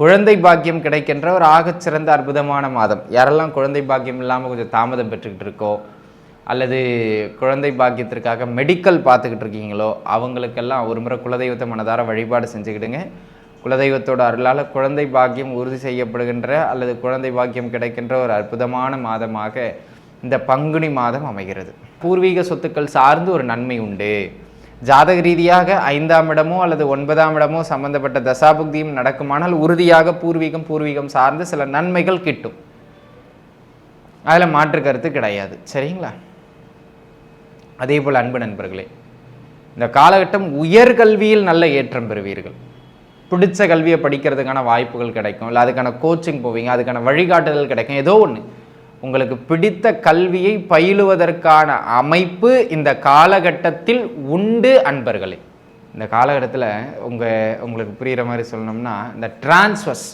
குழந்தை பாக்கியம் கிடைக்கின்ற ஒரு ஆகச்சிறந்த அற்புதமான மாதம். யாரெல்லாம் குழந்தை பாக்கியம் இல்லாமல் கொஞ்சம் தாமதம் பெற்றுக்கிட்டு இருக்கோ அல்லது குழந்தை பாக்கியத்திற்காக மெடிக்கல் பார்த்துக்கிட்டு இருக்கீங்களோ அவங்களுக்கெல்லாம் ஒரு முறை குலதெய்வத்தை மனதார வழிபாடு செஞ்சுக்கிடுங்க. குலதெய்வத்தோட அருளால் குழந்தை பாக்கியம் உறுதி செய்யப்படுகின்ற அல்லது குழந்தை பாக்கியம் கிடைக்கின்ற ஒரு அற்புதமான மாதமாக இந்த பங்குனி மாதம் அமைகிறது. பூர்வீக சொத்துக்கள் சார்ந்து ஒரு நன்மை உண்டு. ஜாதக ரீதியாக ஐந்தாம் இடமோ அல்லது ஒன்பதாம் இடமோ சம்பந்தப்பட்ட தசாபுக்தியும் நடக்குமானால் உறுதியாக பூர்வீகம் பூர்வீகம் சார்ந்து சில நன்மைகள் கிட்டும். அதில் மாற்று கருத்து கிடையாது. சரிங்களா? அதே போல் அன்பு நண்பர்களே இந்த காலகட்டம் உயர்கல்வியில் நல்ல ஏற்றம் பெறுவீர்கள். பிடிச்ச கல்வியை படிக்கிறதுக்கான வாய்ப்புகள் கிடைக்கும். இல்லை அதுக்கான கோச்சிங் போவீங்க அதுக்கான வழிகாட்டுதல் கிடைக்கும். ஏதோ ஒன்று உங்களுக்கு பிடித்த கல்வியை பயிலுவதற்கான அமைப்பு இந்த காலகட்டத்தில் உண்டு அன்பர்களே. இந்த காலகட்டத்தில் உங்கள் உங்களுக்கு புரிகிற மாதிரி சொல்லணும்னா இந்த டிரான்ஸ்வர்ஸ்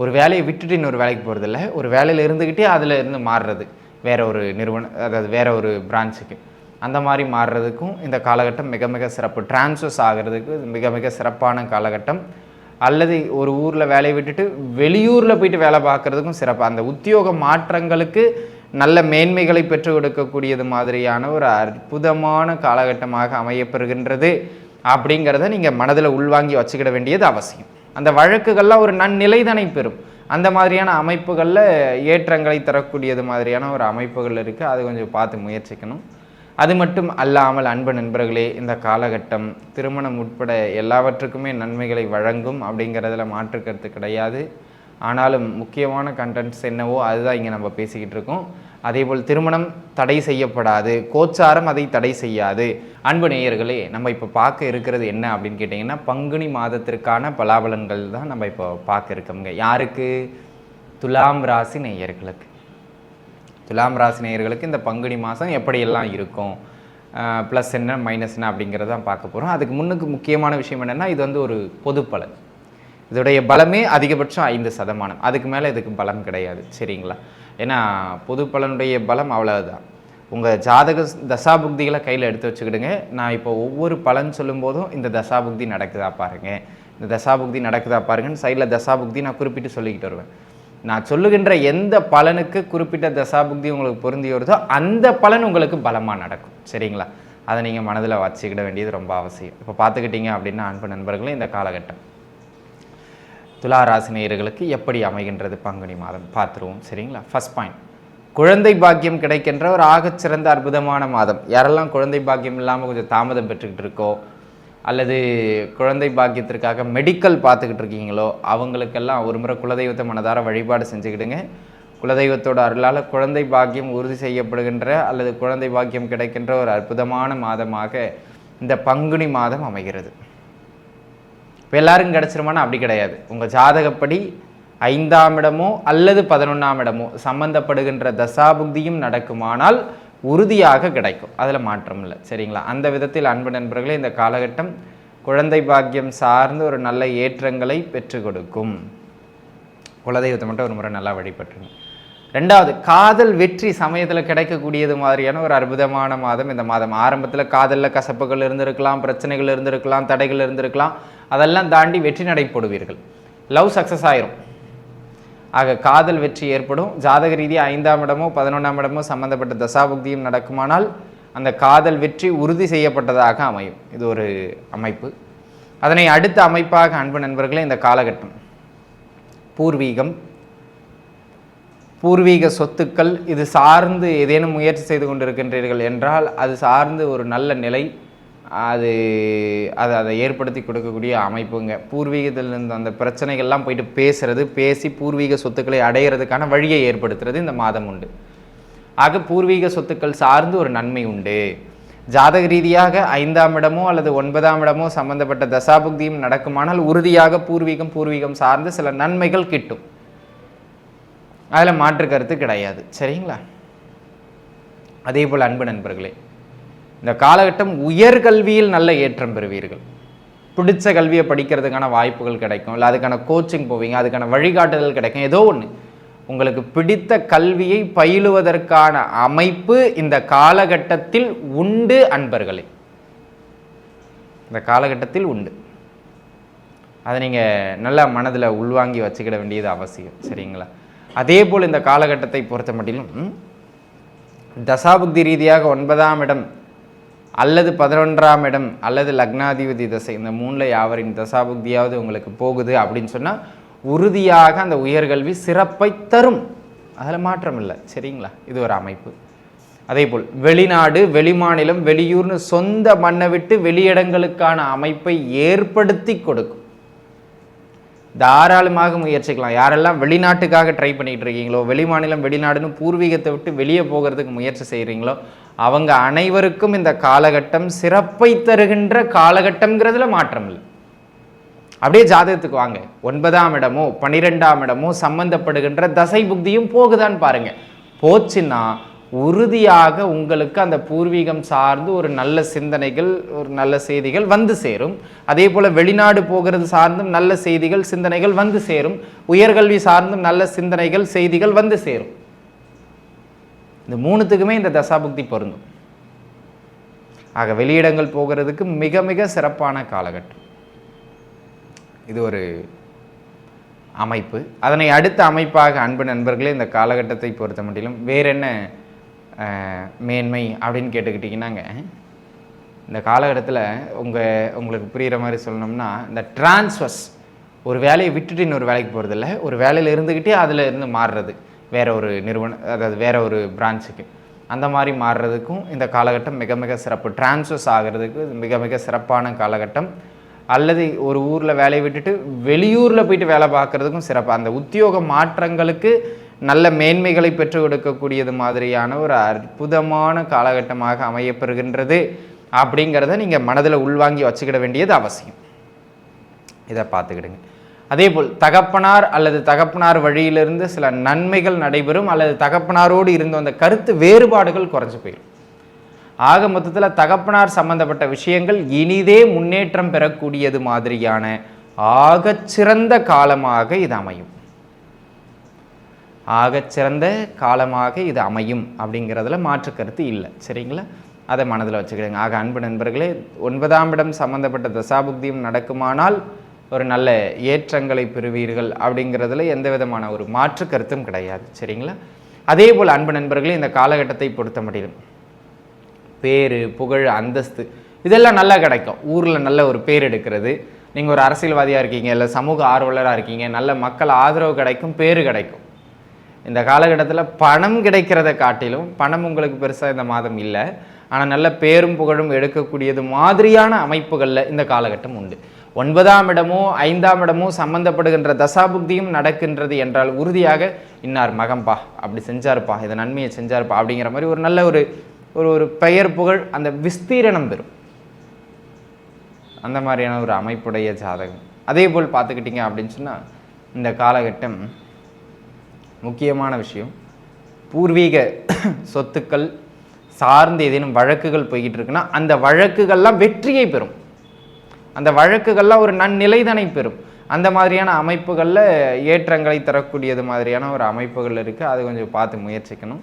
ஒரு வேலையை விட்டுட்டு இன்னொரு வேலைக்கு போகிறதில்ல ஒரு வேலையில் இருந்துக்கிட்டே அதில் இருந்து மாறுறது. வேற ஒரு நிறுவனம் அதாவது வேற ஒரு பிரான்ச்சுக்கு அந்த மாதிரி மாறுறதுக்கும் இந்த காலகட்டம் மிக மிக சிறப்பு. டிரான்ஸ்வர்ஸ் ஆகிறதுக்கு மிக மிக சிறப்பான காலகட்டம். அல்லது ஒரு ஊரில் வேலையை விட்டுட்டு வெளியூரில் போயிட்டு வேலை பார்க்குறதுக்கும் சிறப்பாக அந்த உத்தியோக மாற்றங்களுக்கு நல்ல மேன்மைகளை பெற்று கொடுக்கக்கூடியது மாதிரியான ஒரு அற்புதமான காலகட்டமாக அமையப்பெறுகின்றது அப்படிங்கிறத நீங்கள் மனதில் உள்வாங்கி வச்சுக்கிட வேண்டியது அவசியம். அந்த வழக்குகள்லாம் ஒரு நன்னிலைதனை பெறும். அந்த மாதிரியான அமைப்புகளில் ஏற்றங்களை தரக்கூடியது மாதிரியான ஒரு அமைப்புகள் இருக்குது அது கொஞ்சம் பார்த்து முயற்சிக்கணும். அது மட்டும் அல்லாமல் அன்பு நண்பர்களே இந்த காலகட்டம் திருமணம் உட்பட எல்லாவற்றுக்குமே நன்மைகளை வழங்கும் அப்படிங்கிறதுல மாற்று கருத்து கிடையாது. ஆனாலும் முக்கியமான கண்டென்ட்ஸ் என்னவோ அதுதான் இங்கே நம்ம பேசிக்கிட்டு இருக்கோம். அதேபோல் திருமணம் தடை செய்யப்படாது கோச்சாரம் அதை தடை செய்யாது. அன்பு நேயர்களே நம்ம இப்போ பார்க்க இருக்கிறது என்ன அப்படின்னு கேட்டிங்கன்னா பங்குனி மாதத்திற்கான பலாபலன்கள் தான் நம்ம இப்போ பார்க்க இருக்கோங்க யாருக்கு? துலாம் ராசி நேயர்களுக்கு. துலாம் ராசி நேயர்களுக்கு இந்த பங்குனி மாதம் எப்படியெல்லாம் இருக்கும்? ப்ளஸ் என்ன மைனஸ் என்ன அப்படிங்கிறத தான் பார்க்க போகிறோம் அதுக்கு முன்னுக்கு முக்கியமான விஷயம் என்னென்னா இது வந்து ஒரு பொது பலன். இதோடைய பலமே அதிகபட்சம் ஐந்து சதமானம். அதுக்கு மேலே இதுக்கு பலம் கிடையாது. சரிங்களா? ஏன்னா பொது பலனுடைய பலம் அவ்வளவுதான். உங்கள் ஜாதக தசாபுக்திகளை கையில் எடுத்து வச்சுக்கிடுங்க. நான் இப்போ ஒவ்வொரு பலன் சொல்லும்போதும் இந்த தசாபுக்தி நடக்குதா பாருங்கள் இந்த தசாபுக்தி நடக்குதா பாருங்கன்னு சைடில் தசாபுக்தி நான் குறிப்பிட்டு சொல்லிக்கிட்டு வருவேன். நான் சொல்லுகின்ற எந்த பலனுக்கு குறிப்பிட்ட தசாபுக்தி உங்களுக்கு பொருந்தி வருதோ அந்த பலன் உங்களுக்கு பலமாக நடக்கும். சரிங்களா? அதை நீங்கள் மனதில் வச்சுக்கிட வேண்டியது ரொம்ப அவசியம். இப்போ பார்த்துக்கிட்டீங்க அப்படின்னா அன்பு நண்பர்களே இந்த காலகட்டம். துலா ராசி நேயர்களுக்கு எப்படி அமைகின்றது பங்குனி மாதம்? பார்த்துருவோம். சரிங்களா? ஃபர்ஸ்ட் பாயிண்ட் குழந்தை பாக்கியம் கிடைக்கின்ற ஒரு ஆகச்சிறந்த அற்புதமான மாதம். யாரெல்லாம் குழந்தை பாக்கியம் இல்லாமல் கொஞ்சம் தாமதம் பெற்றுக்கிட்டு இருக்கோ அல்லது குழந்தை பாக்கியத்திற்காக மெடிக்கல் பார்த்துக்கிட்டு இருக்கீங்களோ அவங்களுக்கெல்லாம் ஒரு முறை குலதெய்வத்தை மனதார வழிபாடு செஞ்சுக்கிடுங்க. குலதெய்வத்தோட அருளால் குழந்தை பாக்கியம் உறுதி செய்யப்படுகின்ற அல்லது குழந்தை பாக்கியம் கிடைக்கின்ற ஒரு அற்புதமான மாதமாக இந்த பங்குனி மாதம் அமைகிறது. இப்போ எல்லாரும் கிடச்சிருமானா? அப்படி கிடையாது. உங்கள் ஜாதகப்படி ஐந்தாம் இடமோ அல்லது பதினொன்றாம் இடமோ சம்பந்தப்படுகின்ற தசாபுக்தியும் நடக்குமானால் உறுதியாக கிடைக்கும். அதில் மாற்றம் இல்லை. சரிங்களா? அந்த விதத்தில் அன்பு நண்பர்களே இந்த காலகட்டம் குழந்தை பாக்கியம் சார்ந்து ஒரு நல்ல ஏற்றங்களை பெற்று கொடுக்கும். குலதெய்வத்தை மட்டும் ஒரு முறை நல்லா வழிபட்டுருங்க. ரெண்டாவது காதல் வெற்றி சமயத்தில் கிடைக்கக்கூடியது மாதிரியான ஒரு அற்புதமான மாதம். இந்த மாதம் ஆரம்பத்தில் காதலில் கசப்புகள் இருந்திருக்கலாம் பிரச்சனைகள் இருந்திருக்கலாம் தடைகள் இருந்திருக்கலாம். அதெல்லாம் தாண்டி வெற்றி நடைபோடுவீர்கள் லவ் சக்ஸஸ் ஆயிரும். ஆக காதல் வெற்றி ஏற்படும். ஜாதக ரீதியாக ஐந்தாம் இடமோ பதினொன்றாம் இடமோ சம்பந்தப்பட்ட தசாபுக்தியும் நடக்குமானால் அந்த காதல் வெற்றி உறுதி செய்யப்பட்டதாக அமையும். இது ஒரு அமைப்பு. அதனை அடுத்த அமைப்பாக அன்பு நண்பர்களே இந்த காலகட்டம். பூர்வீகம். பூர்வீக சொத்துக்கள் இது சார்ந்து ஏதேனும் முயற்சி செய்து கொண்டிருக்கின்றீர்கள் என்றால் அது சார்ந்து ஒரு நல்ல நிலை. அது அதை அதை ஏற்படுத்தி கொடுக்கக்கூடிய அமைப்புங்க. பூர்வீகத்தில் இருந்த அந்த பிரச்சனைகள்லாம் போயிட்டு பேசுறது பேசி பூர்வீக சொத்துக்களை அடையிறதுக்கான வழியை ஏற்படுத்துறது இந்த மாதம் உண்டு. ஆக பூர்வீக சொத்துக்கள் சார்ந்து ஒரு நன்மை உண்டு. ஜாதக ரீதியாக ஐந்தாம் இடமோ அல்லது ஒன்பதாம் இடமோ சம்பந்தப்பட்ட தசாபுக்தியும் நடக்குமானால் உறுதியாக பூர்வீகம் பூர்வீகம் சார்ந்து சில நன்மைகள் கிட்டும். அதில் மாற்று கருத்து கிடையாது. சரிங்களா? அதே போல் அன்பு நண்பர்களே இந்த காலகட்டம் உயர்கல்வியில் நல்ல ஏற்றம் பெறுவீர்கள். பிடிச்ச கல்வியை படிக்கிறதுக்கான வாய்ப்புகள் கிடைக்கும். இல்லை அதுக்கான கோச்சிங் போவீங்க அதுக்கான வழிகாட்டுதல் கிடைக்கும். ஏதோ ஒன்று உங்களுக்கு பிடித்த கல்வியை பயிலுவதற்கான அமைப்பு இந்த காலகட்டத்தில் உண்டு அன்பர்களே. இந்த காலகட்டத்தில் உண்டு. அதை நீங்கள் நல்லா மனதில் உள்வாங்கி வச்சுக்கிட வேண்டியது அவசியம். சரிங்களா? அதே போல் இந்த காலகட்டத்தை பொறுத்த மட்டிலும் தசாபுக்தி ரீதியாக ஒன்பதாம் இடம் அல்லது பதினொன்றாம் இடம் அல்லது லக்னாதிபதி தசை இந்த மூணில் யாவரின் தசாபுக்தியாவது உங்களுக்கு போகுது அப்படின்னு சொன்னால் உறுதியாக அந்த உயர்கல்வி சிறப்பை தரும். அதில் மாற்றம் இல்லை சரிங்களா? இது ஒரு அமைப்பு. அதே போல் வெளிநாடு வெளிமாநிலம் வெளியூர்னு சொந்த மண்ணை விட்டு வெளியிடங்களுக்கான அமைப்பை ஏற்படுத்தி கொடுக்கும். தாராளமாக முயற்சிக்கலாம். யாரெல்லாம் வெளிநாட்டுக்காக ட்ரை பண்ணிகிட்டு இருக்கீங்களோ வெளிமாநிலம் வெளிநாடுன்னு பூர்வீகத்தை விட்டு வெளியே போகிறதுக்கு முயற்சி செய்கிறீங்களோ அவங்க அனைவருக்கும் இந்த காலகட்டம் சிறப்பை தருகின்ற காலகட்டம்ங்கிறதுல மாற்றம் இல்லை. அப்படியே ஜாதகத்துக்கு வாங்க. ஒன்பதாம் இடமோ பன்னிரெண்டாம் இடமோ சம்பந்தப்படுகின்ற தசை புக்தியும் போகுதான்னு பாருங்கள் போச்சுன்னா உறுதியாக உங்களுக்கு அந்த பூர்வீகம் சார்ந்து ஒரு நல்ல சிந்தனைகள் ஒரு நல்ல செய்திகள் வந்து சேரும். அதே போல் வெளிநாடு போகிறது சார்ந்தும் நல்ல செய்திகள் சிந்தனைகள் வந்து சேரும். உயர்கல்வி சார்ந்தும் நல்ல சிந்தனைகள் செய்திகள் வந்து சேரும். இந்த மூணுத்துக்குமே இந்த தசாபுக்தி பொருந்தும். ஆக வெளியிடங்கள் போகிறதுக்கு மிக மிக சிறப்பான காலகட்டம். இது ஒரு அமைப்பு. அதனை அடுத்த அமைப்பாக அன்பு நண்பர்களே இந்த காலகட்டத்தை பொறுத்த மட்டிலும் வேறென்ன மேன்மை அப்படின்னு கேட்டுக்கிட்டிங்கன்னாங்க. இந்த காலகட்டத்தில் உங்கள் உங்களுக்கு புரிகிற மாதிரி சொல்லணும்னா இந்த டிரான்ஸ்வர்ஸ் ஒரு வேலையை விட்டுட்டு இன்னொரு வேலைக்கு போகிறதில்ல ஒரு வேலையில் இருந்துக்கிட்டே அதில் இருந்து மாறுறது. வேற ஒரு நிறுவனம் அதாவது வேற ஒரு பிரான்ச்சுக்கு அந்த மாதிரி மாறுறதுக்கும் இந்த காலகட்டம் மிக மிக சிறப்பு. டிரான்ஸ்வர்ஸ் ஆகிறதுக்கு மிக மிக சிறப்பான காலகட்டம். அல்லது ஒரு ஊரில் வேலையை விட்டுட்டு வெளியூரில் போயிட்டு வேலை பார்க்குறதுக்கும் சிறப்பு. அந்த உத்தியோக மாற்றங்களுக்கு நல்ல மேன்மைகளை பெற்று கொடுக்கக்கூடியது மாதிரியான ஒரு அற்புதமான காலகட்டமாக அமையப்பெறுகின்றது அப்படிங்கிறத நீங்கள் மனதில் உள்வாங்கி வச்சுக்கிட வேண்டியது அவசியம். இதை பார்த்துக்கிடுங்க. அதே போல் தகப்பனார் அல்லது தகப்பனார் வழியிலிருந்து சில நன்மைகள் நடைபெறும் அல்லது தகப்பனாரோடு இருந்த அந்த கருத்து வேறுபாடுகள் குறைஞ்சு போயிடும். ஆக மொத்தத்தில் தகப்பனார் சம்பந்தப்பட்ட விஷயங்கள் இனிதே முன்னேற்றம் பெறக்கூடியது மாதிரியான ஆகச்சிறந்த காலமாக இது அமையும். ஆகச்சிறந்த காலமாக இது அமையும் அப்படிங்கிறதுல மாற்று கருத்து இல்லை. சரிங்களா? அதை மனதில் வச்சுக்கிடுங்க. ஆக அன்பு நண்பர்களே ஒன்பதாம் இடம் சம்பந்தப்பட்ட தசாபுக்தியும் நடக்குமானால் ஒரு நல்ல ஏற்றங்களை பெறுவீர்கள் அப்படிங்கிறதுல எந்த விதமான ஒரு மாற்று கருத்தும் கிடையாது. சரிங்களா? அதே போல் அன்பு நண்பர்களே இந்த காலகட்டத்தை பொறுத்த முடியும் பேர் புகழ் அந்தஸ்து இதெல்லாம் நல்லா கிடைக்கும். ஊரில் நல்ல ஒரு பேர் எடுக்கிறது. நீங்கள் ஒரு அரசியல்வாதியாக இருக்கீங்க இல்லை சமூக ஆர்வலராக இருக்கீங்க நல்ல மக்கள் ஆதரவு கிடைக்கும் பேர் கிடைக்கும். இந்த காலகட்டத்தில் பணம் கிடைக்கிறத காட்டிலும் பணம் உங்களுக்கு பெருசாக இந்த மாதம் இல்லை. ஆனால் நல்ல பேரும் புகழும் எடுக்கக்கூடியது மாதிரியான அமைப்புகளில் இந்த காலகட்டம் உண்டு. ஒன்பதாம் இடமோ ஐந்தாம் இடமோ சம்பந்தப்படுகின்ற தசாபுக்தியும் நடக்கின்றது என்றால் உறுதியாக இன்னார் மகம்பா அப்படி செஞ்சாருப்பா இதை நன்மையை செஞ்சாருப்பா அப்படிங்கிற மாதிரி ஒரு நல்ல ஒரு ஒரு ஒரு பெயர் புகழ் அந்த விஸ்தீரணம் பெறும். அந்த மாதிரியான ஒரு அமைப்புடைய ஜாதகம். அதே போல் பார்த்துக்கிட்டிங்க அப்படின்னு சொன்னால் இந்த காலகட்டம் முக்கியமான விஷயம். பூர்வீக சொத்துக்கள் சார்ந்து ஏதேனும் வழக்குகள் போய்கிட்டு இருக்குன்னா அந்த வழக்குகள்லாம் வெற்றியை பெறும். அந்த வழக்குகள்லாம் ஒரு நன்னிலைதனை பெறும். அந்த மாதிரியான அமைப்புகளில் ஏற்றங்களை தரக்கூடியது மாதிரியான ஒரு அமைப்புகள் இருக்குது அது கொஞ்சம் பார்த்து முயற்சிக்கணும்.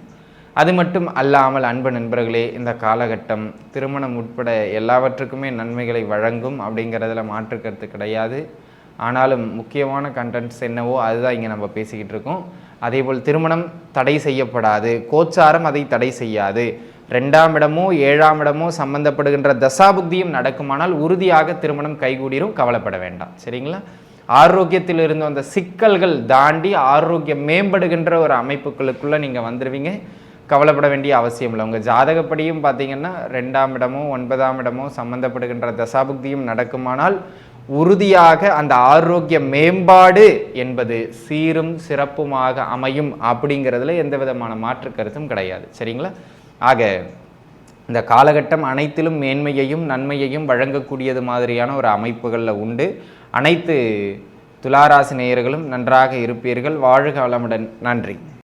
அது மட்டும் அல்லாமல் அன்பு நண்பர்களே இந்த காலகட்டம் திருமணம் உட்பட எல்லாவற்றுக்குமே நன்மைகளை வழங்கும் அப்படிங்கிறதுல மாற்று கருத்து கிடையாது. ஆனாலும் முக்கியமான கண்டென்ட்ஸ் என்னவோ அதுதான் இங்கே நம்ம பேசிக்கிட்டு இருக்கோம் அதேபோல் திருமணம் தடை செய்யப்படாது கோச்சாரம் அதை தடை செய்யாது. ரெண்டாம் இடமோ ஏழாம் இடமோ சம்பந்தப்படுகின்ற தசாபுக்தியும் நடக்குமானால் உறுதியாக திருமணம் கைகூடிரும் கவலைப்பட வேண்டாம். சரிங்களா? ஆரோக்கியத்தில் இருந்து வந்த சிக்கல்கள் தாண்டி ஆரோக்கியம் மேம்படுகின்ற ஒரு அமைப்புகளுக்குள்ளே நீங்கள் வந்துடுவீங்க கவலைப்பட வேண்டிய அவசியம் இல்லை. உங்கள் ஜாதகப்படியும் பார்த்தீங்கன்னா ரெண்டாம் இடமோ ஒன்பதாம் இடமோ சம்பந்தப்படுகின்ற தசாபுக்தியும் நடக்குமானால் உறுதியாக அந்த ஆரோக்கிய மேம்பாடு என்பது சீரும் சிறப்புமாக அமையும் அப்படிங்கிறதுல எந்த விதமான மாற்று கருத்தும் கிடையாது. சரிங்களா? ஆக இந்த காலகட்டம் அனைத்திலும் மேன்மையையும் நன்மையையும் வழங்கக்கூடியது மாதிரியான ஒரு அமைப்புகளில் உண்டு. அனைத்து துளாராசி நேயர்களும் நன்றாக இருப்பீர்கள். வாழ்க வளமுடன். நன்றி.